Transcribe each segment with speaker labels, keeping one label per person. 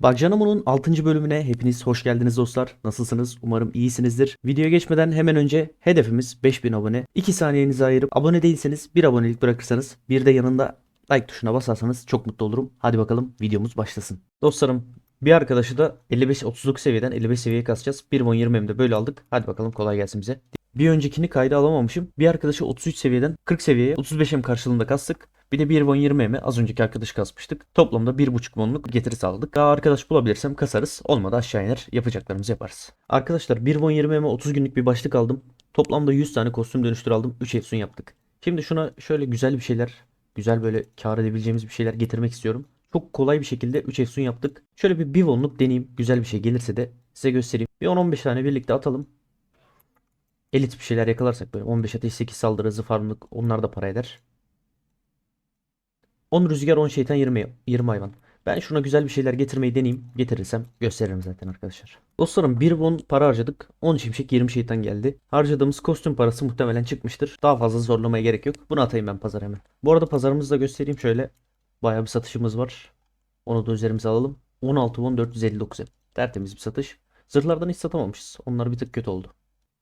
Speaker 1: Bacanamo'nun 6. bölümüne hepiniz hoş geldiniz dostlar. Nasılsınız? Umarım iyisinizdir. Videoya geçmeden hemen önce hedefimiz 5000 abone. 2 saniyenizi ayırıp abone değilseniz bir abonelik bırakırsanız bir de yanında like tuşuna basarsanız çok mutlu olurum. Hadi bakalım videomuz başlasın. Dostlarım bir arkadaşı da 55-39 seviyeden 55 seviyeye kasacağız. 1 won 20 de böyle aldık. Hadi bakalım kolay gelsin bize. Bir öncekini kayda alamamışım. Bir arkadaşı 33 seviyeden 40 seviyeye 35M karşılığında kastık. Bir de 1 won 20 az önceki arkadaşı kasmıştık. Toplamda 1.5 wonluk getiri sağladık. Daha arkadaş bulabilirsem kasarız. Olmadı aşağı iner yapacaklarımızı yaparız. Arkadaşlar 1 won 20 30 günlük bir başlık aldım. Toplamda 100 tane kostüm dönüştür aldım. 3 efsun yaptık. Şimdi şuna şöyle güzel bir şeyler, güzel böyle kar edebileceğimiz bir şeyler getirmek istiyorum. Çok kolay bir şekilde 3 efsun yaptık. Şöyle bir 1 wonluk deneyeyim. Güzel bir şey gelirse de size göstereyim. Bir 10-15 tane birlikte atalım. Elit bir şeyler yakalarsak böyle 15 ateş 8 saldırı hızı farmlık onlar da para eder. 10 rüzgar 10 şeytan 20, 20 hayvan. Ben şuna güzel bir şeyler getirmeyi deneyeyim. Getirirsem gösteririm zaten arkadaşlar. Dostlarım 1 won para harcadık. 10 şimşek 20 şeytan geldi. Harcadığımız kostüm parası muhtemelen çıkmıştır. Daha fazla zorlamaya gerek yok. Bunu atayım ben pazara hemen. Bu arada pazarımızı da göstereyim şöyle. Bayağı bir satışımız var. Onu da üzerimize alalım. 16 won 459 Tertemiz bir satış. Zırhlardan hiç satamamışız. Onlar bir tık kötü oldu.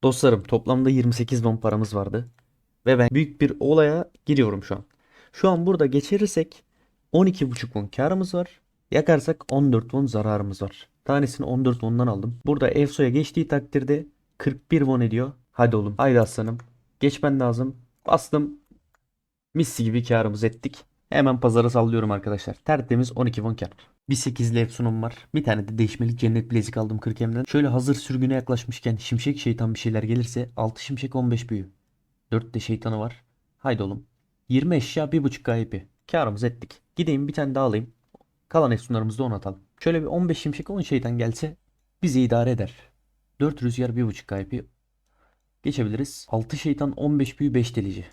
Speaker 1: Dostlarım toplamda 28 won paramız vardı. Ve ben büyük bir olaya giriyorum şu an. Şu an burada geçirirsek 12,5 won karımız var. Yakarsak 14 won zararımız var. Tanesini 14 won'dan aldım. Burada Efso'ya geçtiği takdirde 41 won ediyor. Hadi oğlum. Haydi aslanım. Geçmen lazım. Bastım. Misli gibi karımız ettik. Hemen pazara sallıyorum arkadaşlar. Tertemiz 12 won kar. Bir 8'li Efsun'um var. Bir tane de değişmelik cennet bilezik aldım 40 emden. Şöyle hazır sürgüne yaklaşmışken şimşek şeytan bir şeyler gelirse 6 şimşek 15 büyü. 4 de şeytanı var. Haydi oğlum. 20 eşya 1.5 GP. Karımızı ettik. Gideyim bir tane daha alayım. Kalan efsunlarımızı da ona atalım. Şöyle bir 15 şimşek 10 şeytan gelse bizi idare eder. 4 rüzgar 1.5 GP. Geçebiliriz. 6 şeytan 15 büyü 5 delici.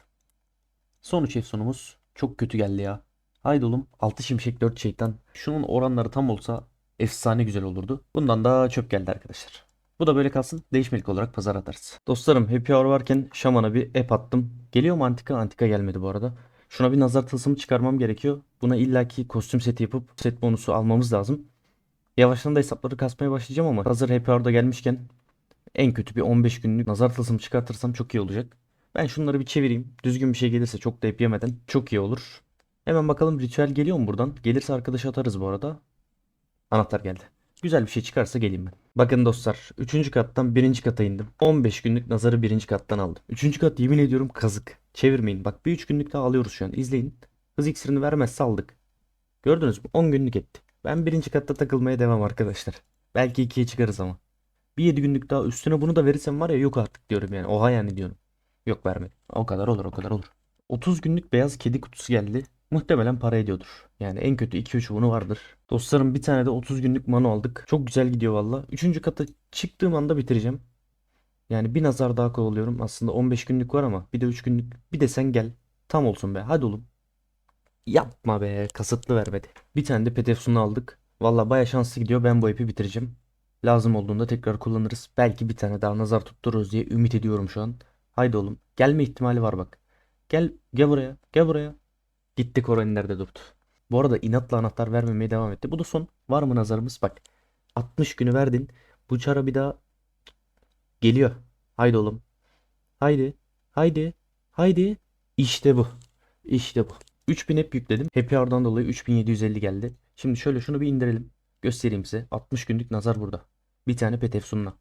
Speaker 1: Son 3 efsunumuz çok kötü geldi ya. Haydi oğlum 6 şimşek 4 şeytan. Şunun oranları tam olsa efsane güzel olurdu. Bundan daha çöp geldi arkadaşlar. Bu da böyle kalsın. Değişmelik olarak pazar atarız. Dostlarım happy hour varken şamana bir ep attım. Geliyor mu antika? Antika gelmedi bu arada. Şuna bir nazar tılsımı çıkarmam gerekiyor. Buna illaki kostüm seti yapıp set bonusu almamız lazım. Yavaştan da hesapları kasmaya başlayacağım ama hazır happy hour'da gelmişken en kötü bir 15 günlük nazar tılsımı çıkartırsam çok iyi olacak. Ben şunları bir çevireyim. Düzgün bir şey gelirse çok da ep yemeden çok iyi olur. Hemen bakalım ritüel geliyor mu buradan? Gelirse arkadaşa atarız bu arada. Anahtar geldi. Güzel bir şey çıkarsa geleyim ben. Bakın dostlar 3. kattan 1. kata indim. 15 günlük nazarı 1. kattan aldım. 3. kat yemin ediyorum kazık. Çevirmeyin. Bak bir 3 günlük daha alıyoruz şu an. İzleyin. Hız iksirini vermezse aldık. Gördünüz mü? 10 günlük etti. Ben 1. katta takılmaya devam arkadaşlar. Belki 2'ye çıkarız ama. Bir 7 günlük daha üstüne bunu da verirsem var ya yok artık diyorum yani. Oha yani diyorum. Yok vermedim. O kadar olur o kadar olur. 30 günlük beyaz kedi kutusu geldi. Muhtemelen para ediyordur. Yani en kötü 2-3 bunu vardır. Dostlarım bir tane de 30 günlük mano aldık. Çok güzel gidiyor valla. 3. kata çıktığım anda bitireceğim. Yani bir nazar daha kovalıyorum. Aslında 15 günlük var ama bir de 3 günlük. Bir de sen gel. Tam olsun be. Hadi oğlum. Yapma be. Kasıtlı vermedi. Bir tane de Petefsun'u aldık. Valla baya şanslı gidiyor. Ben bu ipi bitireceğim. Lazım olduğunda tekrar kullanırız. Belki bir tane daha nazar tuttururuz diye ümit ediyorum şu an. Haydi oğlum. Gelme ihtimali var bak. Gel. Gel buraya. Gel buraya. Gitti Koray nerede durdu. Bu arada inatla anahtar vermemeye devam etti. Bu da son. Var mı nazarımız? Bak. 60 günü verdin. Bu çara bir daha geliyor. Haydi oğlum. Haydi. Haydi. Haydi. İşte bu. İşte bu. 3000 hep yükledim. Happy Hour'dan dolayı 3750 geldi. Şimdi şöyle şunu bir indirelim. Göstereyim size. 60 günlük nazar burada. Bir tane pet efsunla.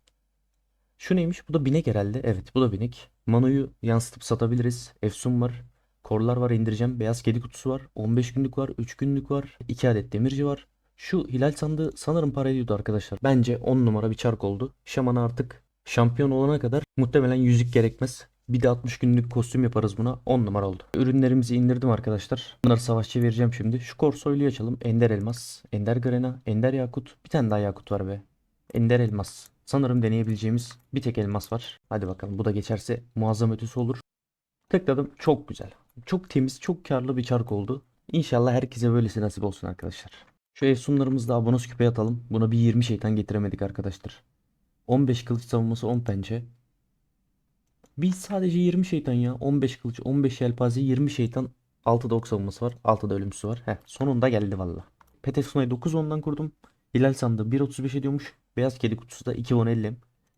Speaker 1: Şu neymiş? Bu da binek herhalde. Evet bu da binek. Manoyu yansıtıp satabiliriz. Efsun var. Korlar var indireceğim. Beyaz kedi kutusu var. 15 günlük var. 3 günlük var. 2 adet demirci var. Şu hilal sandığı sanırım para ediyordu arkadaşlar. Bence 10 numara bir çark oldu. Şaman artık şampiyon olana kadar muhtemelen yüzük gerekmez. Bir de 60 günlük kostüm yaparız buna. 10 numara oldu. Ürünlerimizi indirdim arkadaşlar. Bunları savaşçı vereceğim şimdi. Şu korsoyluyu açalım. Ender elmas, Ender grena, Ender yakut. Bir tane daha yakut var be. Ender elmas. Sanırım deneyebileceğimiz bir tek elmas var. Hadi bakalım bu da geçerse muazzam ötesi olur. Tıkladım. Çok güzel. Çok temiz, çok karlı bir çark oldu. İnşallah herkese böylesi nasip olsun arkadaşlar. Şu efsunlarımızı da bonus küpeye atalım. Buna bir 20 şeytan getiremedik arkadaşlar. 15 kılıç savunması 10 pençe. Biz sadece 20 şeytan ya. 15 kılıç, 15 yelpaze, 20 şeytan. 6'da ok savunması var. 6'da ölümsüzü var. Heh, sonunda geldi valla. Pet efsunayı 9 ondan kurdum. Hilal sandığı 1.35 ediyormuş. Beyaz kedi kutusu da 2 won 50 em.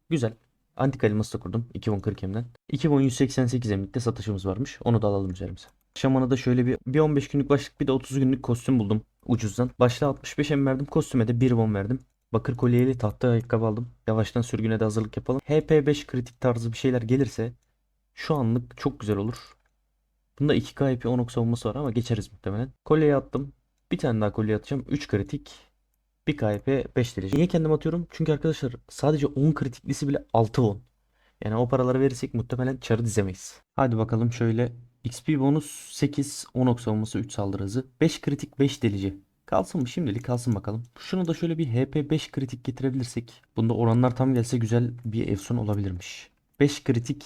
Speaker 1: Güzel. Antika elması da kurdum 2 won 40 emden. 2 won 188 emlikte satışımız varmış. Onu da alalım üzerimize. Şaman'a da şöyle bir, bir 15 günlük başlık bir de 30 günlük kostüm buldum ucuzdan. Başta 65 em verdim. Kostüme de 1 won verdim. Bakır kolyeli tahta ayakkabı aldım. Yavaştan sürgüne de hazırlık yapalım. HP5 kritik tarzı bir şeyler gelirse şu anlık çok güzel olur. Bunda 2K IP 10 savunması var ama geçeriz muhtemelen. Kolyeyi attım. Bir tane daha kolye atacağım. 3 kritik. 1 KP 5 derece. Niye kendim atıyorum? Çünkü arkadaşlar sadece 10 kritiklisi bile 6 won. Yani o paraları verirsek muhtemelen çarı dizemeyiz. Hadi bakalım şöyle. XP bonus 8, 10 ok savunması 3 saldırı hızı. 5 kritik 5 delici. Kalsın mı? Şimdilik kalsın bakalım. Şunu da şöyle bir HP 5 kritik getirebilirsek. Bunda oranlar tam gelse güzel bir efsun olabilirmiş. 5 kritik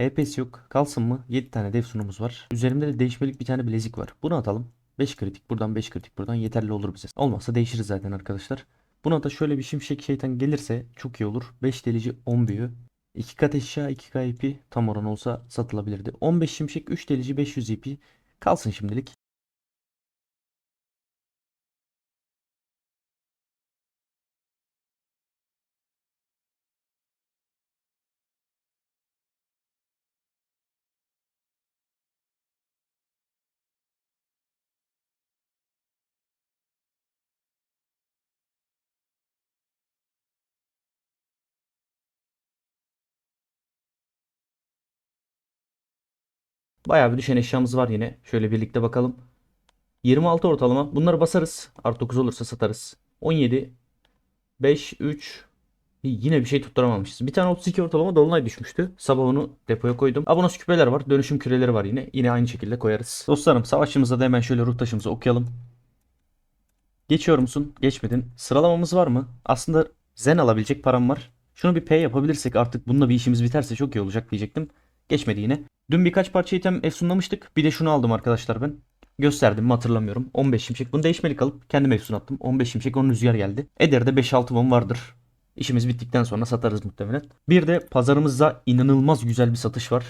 Speaker 1: HP'si yok. Kalsın mı? 7 tane de efsunumuz var. Üzerimde de değişmelik bir tane bilezik var. Bunu atalım. 5 kritik buradan 5 kritik buradan yeterli olur bize. Olmazsa değişiriz zaten arkadaşlar. Buna da şöyle bir şimşek şeytan gelirse çok iyi olur. 5 delici 10 büyü. 2 kat eşya 2 kayıp tam oran olsa satılabilirdi. 15 şimşek 3 delici 500 ip kalsın şimdilik. Bayağı bir düşen eşyamız var yine. Şöyle birlikte bakalım. 26 ortalama. Bunları basarız. Artı 9 olursa satarız. 17 5 3 Yine bir şey tutturamamışız. Bir tane 32 ortalama dolunay düşmüştü. Sabah onu depoya koydum. Abonos küpeler var. Dönüşüm küreleri var yine. Yine aynı şekilde koyarız. Dostlarım savaşçımızda da hemen şöyle ruh taşımızı okuyalım. Geçiyor musun? Geçmedin. Sıralamamız var mı? Aslında zen alabilecek param var. Şunu bir P yapabilirsek artık bununla bir işimiz biterse çok iyi olacak diyecektim. Geçmedi yine. Dün birkaç parça item efsunlamıştık. Bir de şunu aldım arkadaşlar ben. Gösterdim mi hatırlamıyorum. 15 şimşek. Bunu değişmelik alıp kendim efsun attım. 15 şimşek onun rüzgar geldi. Eder'de 5-6 bon vardır. İşimiz bittikten sonra satarız muhtemelen. Bir de pazarımızda inanılmaz güzel bir satış var.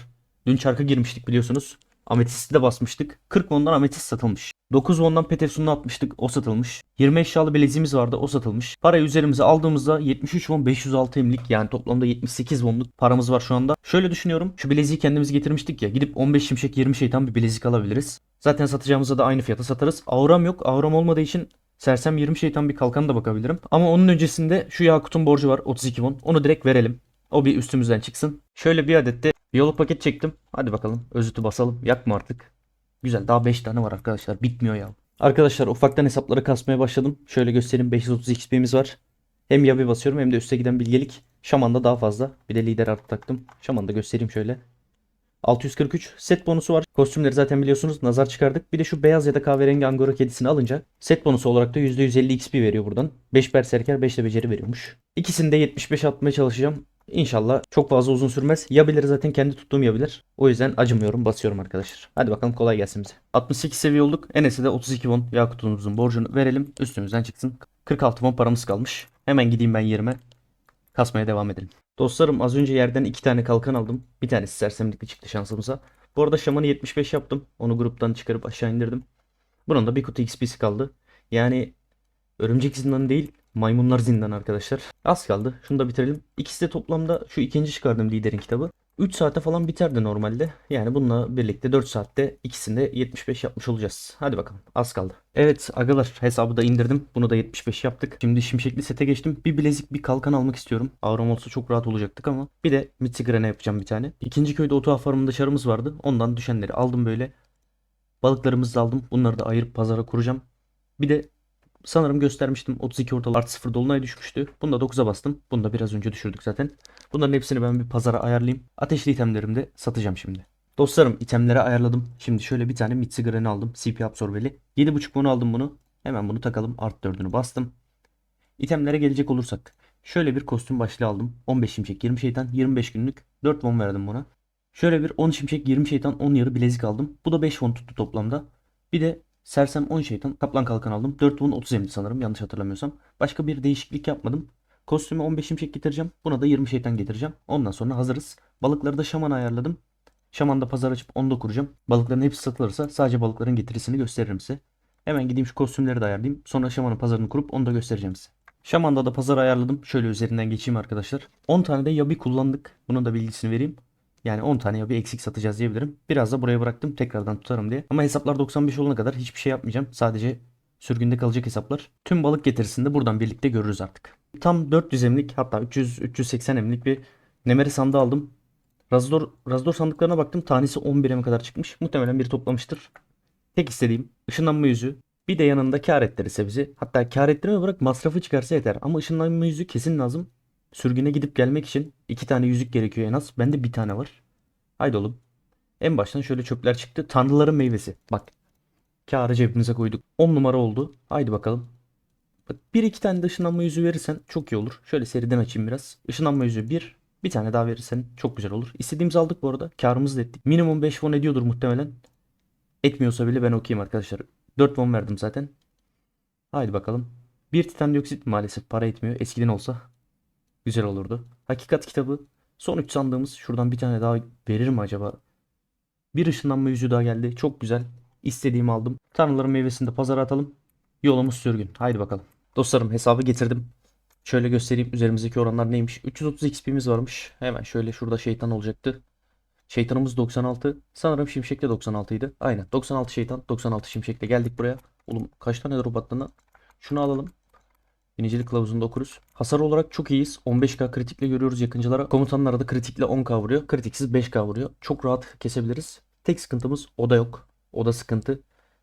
Speaker 1: Dün çarka girmiştik biliyorsunuz. Ametisti de basmıştık. 40 won'dan ametist satılmış. 9 won'dan Petersun'u atmıştık. O satılmış. 20 eşyalı bileziğimiz vardı. O satılmış. Parayı üzerimize aldığımızda 73 won 506 emlik yani toplamda 78 wonluk paramız var şu anda. Şöyle düşünüyorum. Şu bileziği kendimiz getirmiştik ya. Gidip 15 şimşek 20 şeytan bir bilezik alabiliriz. Zaten satacağımızda da aynı fiyata satarız. Auram yok. Auram olmadığı için Sersem 20 şeytan bir kalkan da bakabilirim. Ama onun öncesinde şu Yakut'un borcu var 32 won. Onu direkt verelim. O bir üstümüzden çıksın. Şöyle bir adet de biyolog paket çektim. Hadi bakalım özütü basalım. Yakma artık. Güzel daha 5 tane var arkadaşlar. Bitmiyor ya. Arkadaşlar ufaktan hesapları kasmaya başladım. Şöyle göstereyim 530 XP'miz var. Hem yabi basıyorum hem de üste giden bilgelik. Şaman'da daha fazla. Bir de lider artı taktım. Şaman'da göstereyim şöyle. 643 set bonusu var. Kostümleri zaten biliyorsunuz nazar çıkardık. Bir de şu beyaz ya da kahverengi angora kedisini alınca set bonusu olarak da %150 XP veriyor buradan. 5 berserker 5 de beceri veriyormuş. İkisini de 75 atmaya çalışacağım. İnşallah çok fazla uzun sürmez. Yabileri zaten kendi tuttuğum yabiler. O yüzden acımıyorum basıyorum arkadaşlar. Hadi bakalım kolay gelsin bize. 68 seviye olduk. Enes'e de 32 won Yakut'umuzun borcunu verelim. Üstümüzden çıksın. 46 won paramız kalmış. Hemen gideyim ben yerime. Kasmaya devam edelim. Dostlarım az önce yerden iki tane kalkan aldım. Bir tanesi sersemlikli çıktı şansımıza. Bu arada şamanı 75 yaptım. Onu gruptan çıkarıp aşağı indirdim. Bunun da bir kutu XP'si kaldı. Yani örümcek zindanı değil maymunlar zindanı arkadaşlar. Az kaldı. Şunu da bitirelim. İkisi de toplamda şu ikinci çıkardım liderin kitabı. 3 saate falan biterdi normalde. Yani bununla birlikte 4 saatte ikisini de 75 yapmış olacağız. Hadi bakalım az kaldı. Evet agalar hesabı da indirdim. Bunu da 75 yaptık. Şimdi şimşekli sete geçtim. Bir bilezik bir kalkan almak istiyorum. Avram olsa çok rahat olacaktık ama. Bir de Mitsigrene yapacağım bir tane. İkinci köyde otu farmında çarımız vardı. Ondan düşenleri aldım böyle. Balıklarımızı da aldım. Bunları da ayırıp pazara kuracağım. Bir de sanırım göstermiştim. 32 ortalı artı 0 dolunay düşmüştü. Bunu da 9'a bastım. Bunu da biraz önce düşürdük zaten. Bunların hepsini ben bir pazara ayarlayayım. Ateşli itemlerimi de satacağım şimdi. Dostlarım itemleri ayarladım. Şimdi şöyle bir tane Mitsigren'i aldım. CP absorbeli. 7.5 bunu aldım bunu. Hemen bunu takalım. Art 4'ünü bastım. İtemlere gelecek olursak. Şöyle bir kostüm başlığı aldım. 15 şimşek 20 şeytan 25 günlük. 4 won verdim buna. Şöyle bir 10 şimşek 20 şeytan 10 yarı bilezik aldım. Bu da 5 won tuttu toplamda. Bir de Sersem 10 şeytan kaplan kalkan aldım. 4 won 30 emdi sanırım yanlış hatırlamıyorsam. Başka bir değişiklik yapmadım. Kostümü 15 şimşek getireceğim. Buna da 20 şeytan getireceğim. Ondan sonra hazırız. Balıkları da şaman ayarladım. Şaman'da pazar açıp onu da kuracağım. Balıkların hepsi satılırsa sadece balıkların getirisini gösteririm size. Hemen gideyim şu kostümleri de ayarlayayım. Sonra şamanın pazarını kurup onu da göstereceğim size. Şaman'da da pazar ayarladım. Şöyle üzerinden geçeyim arkadaşlar. 10 tane de yabi kullandık. Bunun da bilgisini vereyim. Yani 10 tane yabi eksik satacağız diyebilirim. Biraz da buraya bıraktım tekrardan tutarım diye. Ama hesaplar 95 olana kadar hiçbir şey yapmayacağım. Sadece sürgünde kalacak hesaplar. Tüm balık getirisini de buradan birlikte görürüz artık. Tam 400 emlik hatta 300-380 emlik bir Nemeri sandığı aldım. Razdor, Razdor sandıklarına baktım. Tanesi 11'e kadar çıkmış. Muhtemelen biri toplamıştır. Tek istediğim ışınlanma yüzü. Bir de yanında kar ettirirse bizi. Hatta kar ettirme bırak masrafı çıkarsa yeter. Ama ışınlanma yüzü kesin lazım. Sürgüne gidip gelmek için iki tane yüzük gerekiyor en az. Bende bir tane var. Haydi oğlum. En baştan şöyle çöpler çıktı. Tanrıların meyvesi. Bak. Kârı cebimize koyduk. 10 numara oldu. Haydi bakalım. Bak bir iki tane de ışınlanma yüzü verirsen çok iyi olur. Şöyle seriden açayım biraz. Işınlanma yüzü 1. Bir tane daha verirsen çok güzel olur. İstediğimizi aldık bu arada. Karımızı da ettik. Minimum 5 won ediyordur muhtemelen. Etmiyorsa bile ben okuyayım arkadaşlar. 4 won verdim zaten. Haydi bakalım. Bir titan dioksit maalesef para etmiyor. Eskiden olsa güzel olurdu. Hakikat kitabı. Son 3 sandığımız. Şuradan bir tane daha verir mi acaba? Bir ışınlanma yüzüğü daha geldi. Çok güzel. İstediğimi aldım. Tanrıların meyvesini de pazara atalım. Yolumuz sürgün. Haydi bakalım. Dostlarım hesabı getirdim. Şöyle göstereyim üzerimizdeki oranlar neymiş. 330 XP'miz varmış. Hemen şöyle şurada şeytan olacaktı. Şeytanımız 96. Sanırım şimşek de 96 idi. Aynen 96 şeytan 96 şimşekle geldik buraya. Oğlum kaç tane drop attığını. Şunu alalım. Binicilik kılavuzunda okuruz. Hasar olarak çok iyiyiz. 15k kritikle görüyoruz yakıncılara. Komutanlara da kritikle 10k vuruyor. Kritiksiz 5k vuruyor. Çok rahat kesebiliriz. Tek sıkıntımız oda yok. Oda sıkıntı.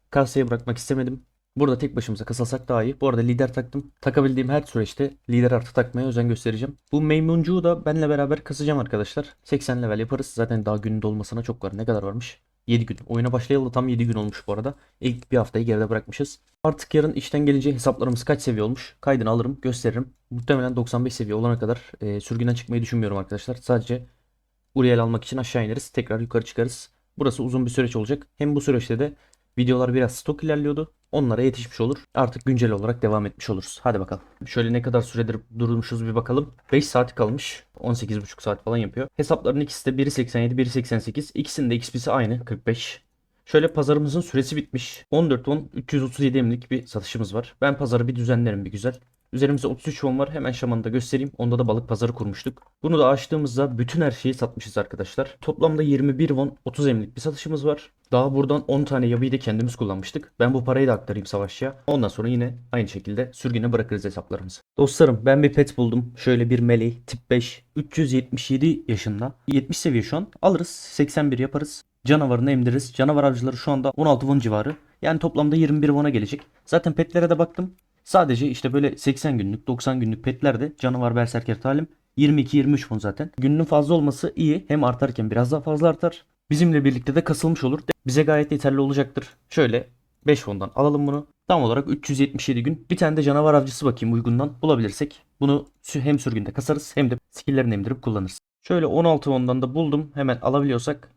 Speaker 1: Kaseye bırakmak istemedim. Burada tek başımıza kasılsak daha iyi. Bu arada lider taktım. Takabildiğim her süreçte lider artı takmaya özen göstereceğim. Bu maymuncuğu da benle beraber kasacağım arkadaşlar. 80 level yaparız. Zaten daha günün dolmasına çok var. Ne kadar varmış? 7 gün. Oyuna başlayalı tam 7 gün olmuş bu arada. İlk bir haftayı geride bırakmışız. Artık yarın işten gelince hesaplarımız kaç seviye olmuş? Kaydını alırım, gösteririm. Muhtemelen 95 seviye olana kadar e, sürgünden çıkmayı düşünmüyorum arkadaşlar. Sadece Uriel almak için aşağı ineriz. Tekrar yukarı çıkarız. Burası uzun bir süreç olacak. Hem bu süreçte de videolar biraz stok ilerliyordu. Onlara yetişmiş olur. Artık güncel olarak devam etmiş oluruz. Hadi bakalım. Şöyle ne kadar süredir durmuşuz bir bakalım. 5 saat kalmış. 18,5 saat falan yapıyor. Hesapların ikisi de biri 87, biri 88. İkisinin de XP'si aynı 45. Şöyle pazarımızın süresi bitmiş. 14 won 337 emlik bir satışımız var. Ben pazarı bir düzenlerim bir güzel. Üzerimizde 33 won var. Hemen şamanı da göstereyim. Onda da balık pazarı kurmuştuk. Bunu da açtığımızda bütün her şeyi satmışız arkadaşlar. Toplamda 21 won 30 emlik bir satışımız var. Daha buradan 10 tane yabiyi de kendimiz kullanmıştık. Ben bu parayı da aktarayım savaşçıya. Ondan sonra yine aynı şekilde sürgüne bırakırız hesaplarımızı. Dostlarım ben bir pet buldum. Şöyle bir melee tip 5. 377 yaşında. 70 seviye şu an. Alırız. 81 yaparız. Canavarını emdiririz. Canavar avcıları şu anda 16 won civarı. Yani toplamda 21 won'a gelecek. Zaten petlere de baktım. Sadece işte böyle 80 günlük 90 günlük petlerde canavar berserker talim 22-23 won zaten. Gününün fazla olması iyi. Hem artarken biraz daha fazla artar. Bizimle birlikte de kasılmış olur. Bize gayet yeterli olacaktır. Şöyle 5 fondan alalım bunu. Tam olarak 377 gün. Bir tane de canavar avcısı bakayım uygundan bulabilirsek. Bunu hem sürgünde kasarız hem de skilllerini emdirip kullanırız. Şöyle 16 fondan da buldum. Hemen alabiliyorsak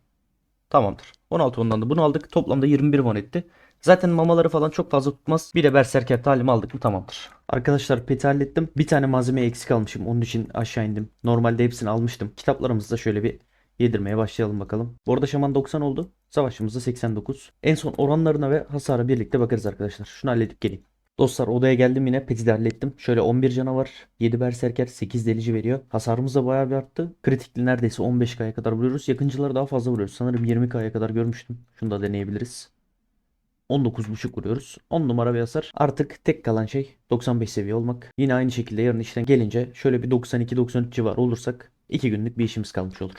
Speaker 1: tamamdır. 16 fondan da bunu aldık. Toplamda 21 won etti. Zaten mamaları falan çok fazla tutmaz. Bir de berserker talim aldık mı tamamdır. Arkadaşlar peti hallettim. Bir tane malzeme eksik almışım. Onun için aşağı indim. Normalde hepsini almıştım. Kitaplarımızı da şöyle bir yedirmeye başlayalım bakalım. Bu arada şaman 90 oldu. Savaşımızda 89. En son oranlarına ve hasara birlikte bakarız arkadaşlar. Şunu halledip geleyim. Dostlar odaya geldim yine peti de hallettim. Şöyle 11 canavar, 7 berserker, 8 delici veriyor. Hasarımız da bayağı bir arttı. Kritikli neredeyse 15k'ya kadar vuruyoruz. Yakıncıları daha fazla vuruyoruz. Sanırım 20k'ya kadar görmüştüm. Şunu da deneyebiliriz. 19.5 vuruyoruz. 10 numara bir hasar. Artık tek kalan şey 95 seviye olmak. Yine aynı şekilde yarın işten gelince şöyle bir 92-93 civarı olursak 2 günlük bir işimiz kalmış olur.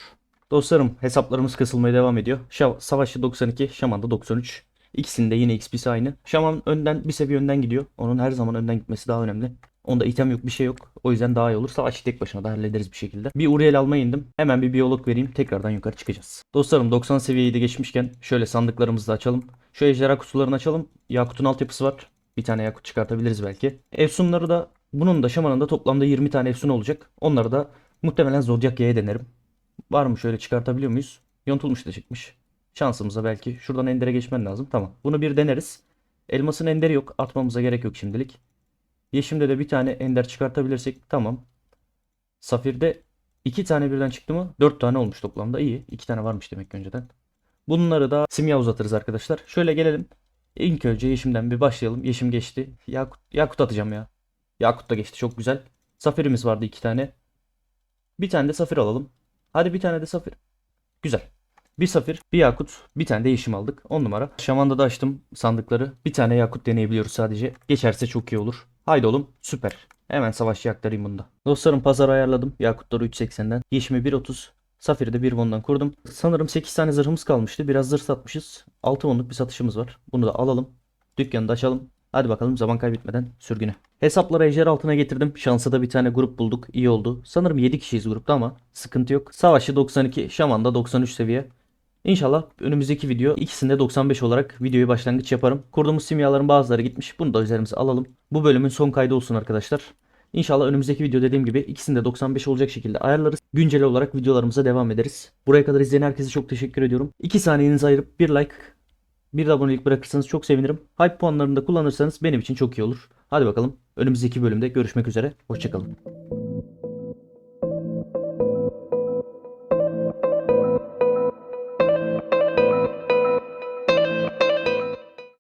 Speaker 1: Dostlarım hesaplarımız kasılmaya devam ediyor. Şa Savaşçı 92, Şaman'da 93. İkisinde yine XP'si aynı. Şaman önden bir seviye önden gidiyor. Onun her zaman önden gitmesi daha önemli. Onda item yok bir şey yok. O yüzden daha iyi olur. Savaşçı tek başına da hallederiz bir şekilde. Bir Uriel almaya indim. Hemen bir biyolog vereyim. Tekrardan yukarı çıkacağız. Dostlarım 90 seviyeyi de geçmişken şöyle sandıklarımızı da açalım. Şu ejderha kutularını açalım. Yakut'un altyapısı var. Bir tane yakut çıkartabiliriz belki. Efsunları da bunun da şamanın da toplamda 20 tane efsun olacak. Onları da muhtemelen Zodiac Y'ye denerim. Var mı şöyle çıkartabiliyor muyuz? Yontulmuş da çıkmış. Şansımıza belki. Şuradan endere geçmen lazım. Tamam. Bunu bir deneriz. Elmasın enderi yok. Atmamıza gerek yok şimdilik. Yeşim'de de bir tane ender çıkartabilirsek tamam. Safir'de iki tane birden çıktı mı? Dört tane olmuş toplamda. İyi. İki tane varmış demek ki önceden. Bunları da simya uzatırız arkadaşlar. Şöyle gelelim. İlk önce Yeşim'den bir başlayalım. Yeşim geçti. Yakut, yakut atacağım ya. Yakut da geçti çok güzel. Safirimiz vardı iki tane. Bir tane de safir alalım. Hadi bir tane de safir. Güzel. Bir safir, bir yakut, bir tane de yeşim aldık. 10 numara. Şaman'da da açtım sandıkları. Bir tane yakut deneyebiliyoruz sadece. Geçerse çok iyi olur. Haydi oğlum süper. Hemen savaşçı aktarayım bunda. Dostlarım pazar ayarladım. Yakutları 3.80'den. Yeşimi 1.30. Safiri de 1 won'dan kurdum. Sanırım 8 tane zırhımız kalmıştı. Biraz zırh satmışız. 6 won'luk bir satışımız var. Bunu da alalım. Dükkanı da açalım. Hadi bakalım zaman kaybetmeden sürgüne. Hesapları ejder altına getirdim. Şansa da bir tane grup bulduk. İyi oldu. Sanırım 7 kişiyiz grupta ama sıkıntı yok. Savaşçı 92, Şaman'da 93 seviye. İnşallah önümüzdeki video ikisinde 95 olarak videoyu başlangıç yaparım. Kurduğumuz simyaların bazıları gitmiş. Bunu da üzerimize alalım. Bu bölümün son kaydı olsun arkadaşlar. İnşallah önümüzdeki video dediğim gibi ikisinde 95 olacak şekilde ayarlarız. Güncel olarak videolarımıza devam ederiz. Buraya kadar izleyen herkese çok teşekkür ediyorum. 2 saniyenizi ayırıp bir like, bir de abonelik bırakırsanız çok sevinirim. Hype puanlarını da kullanırsanız benim için çok iyi olur. Hadi bakalım önümüzdeki bölümde görüşmek üzere. Hoşçakalın.